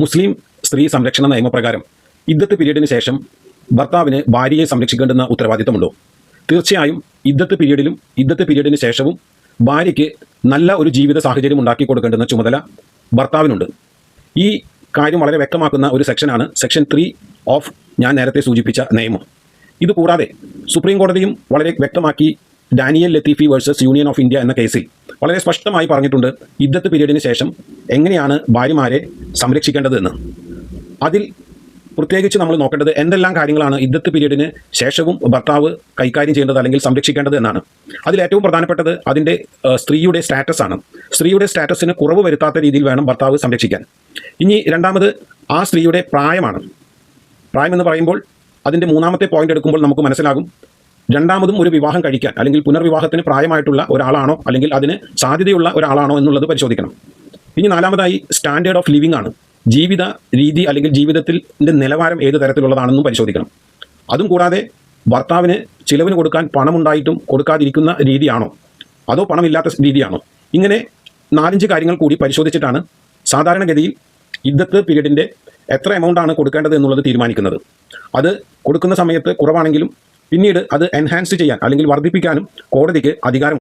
മുസ്ലിം സ്ത്രീ സംരക്ഷണ നിയമപ്രകാരം ഇദ്ദത്ത് പീരീഡിന് ശേഷം ഭർത്താവിന് ഭാര്യയെ സംരക്ഷിക്കേണ്ടുന്ന ഉത്തരവാദിത്തമുണ്ടോ? തീർച്ചയായും ഇദ്ദത്ത് പീരീഡിലും ഇദ്ദത്ത് പീരീഡിന് ശേഷവും ഭാര്യയ്ക്ക് നല്ല ഒരു ജീവിത സാഹചര്യം ഉണ്ടാക്കി കൊടുക്കേണ്ടുന്ന ചുമതല ഭർത്താവിനുണ്ട്. ഈ കാര്യം വളരെ വ്യക്തമാക്കുന്ന ഒരു സെക്ഷനാണ് സെക്ഷൻ ത്രീ ഓഫ് ഞാൻ നേരത്തെ സൂചിപ്പിച്ച നിയമം. ഇതുകൂടാതെ സുപ്രീം കോടതിയും വളരെ വ്യക്തമാക്കി Daniel Latifi versus union of India എന്ന കേസിൽ വളരെ സ്പഷ്ടമായി പറഞ്ഞിട്ടുണ്ട് യുദ്ധത്ത് പീരീഡിന് ശേഷം എങ്ങനെയാണ് ഭാര്യമാരെ സംരക്ഷിക്കേണ്ടത് എന്ന് അതിൽ പ്രത്യേകിച്ച് നമ്മൾ നോക്കേണ്ടത് എന്തെല്ലാം കാര്യങ്ങളാണ് യുദ്ധത്ത് പീരീഡിന് ശേഷവും ഭർത്താവ് കൈകാര്യം ചെയ്യേണ്ടത് അല്ലെങ്കിൽ സംരക്ഷിക്കേണ്ടത് എന്നാണ്. അതിൽ ഏറ്റവും പ്രധാനപ്പെട്ടത് അതിന്റെ സ്ത്രീയുടെ സ്റ്റാറ്റസ് ആണ്. സ്ത്രീയുടെ സ്റ്റാറ്റസിന് കുറവ് വരുത്താത്ത രീതിയിൽ വേണം ഭർത്താവ് സംരക്ഷിക്കാൻ. ഇനി രണ്ടാമത് ആ സ്ത്രീയുടെ പ്രായമാണ്. പ്രായം എന്ന് പറയുമ്പോൾ അതിന്റെ മൂന്നാമത്തെ പോയിന്റ് എടുക്കുമ്പോൾ നമുക്ക് മനസ്സിലാകും രണ്ടാമതും ഒരു വിവാഹം കഴിക്കാൻ അല്ലെങ്കിൽ പുനർവിവാഹത്തിന് പ്രായമായിട്ടുള്ള ഒരാളാണോ അല്ലെങ്കിൽ അതിന് സാധ്യതയുള്ള ഒരാളാണോ എന്നുള്ളത് പരിശോധിക്കണം. ഇനി നാലാമതായി സ്റ്റാൻഡേർഡ് ഓഫ് ലിവിംഗ് ആണ്. ജീവിത രീതി അല്ലെങ്കിൽ ജീവിതത്തിന്റെ നിലവാരം ഏത് തരത്തിലുള്ളതാണെന്നും പരിശോധിക്കണം. അതും കൂടാതെ ഭർത്താവിന് ചിലവിന് കൊടുക്കാൻ പണമുണ്ടായിട്ടും കൊടുക്കാതിരിക്കുന്ന രീതിയാണോ അതോ പണമില്ലാത്ത രീതിയാണോ? ഇങ്ങനെ നാലഞ്ച് കാര്യങ്ങൾ കൂടി പരിശോധിച്ചിട്ടാണ് സാധാരണഗതിയിൽ ഇദ്ദത്ത് പീരീഡിന്റെ എത്ര എമൗണ്ട് ആണ് കൊടുക്കേണ്ടത് എന്നുള്ളത് തീരുമാനിക്കുന്നത്. അത് കൊടുക്കുന്ന സമയത്ത് കുറവാണെങ്കിലും പിന്നീട് അത് എൻഹാൻസ് ചെയ്യാൻ അല്ലെങ്കിൽ വർദ്ധിപ്പിക്കാനും കോടതിക്ക് അധികാരം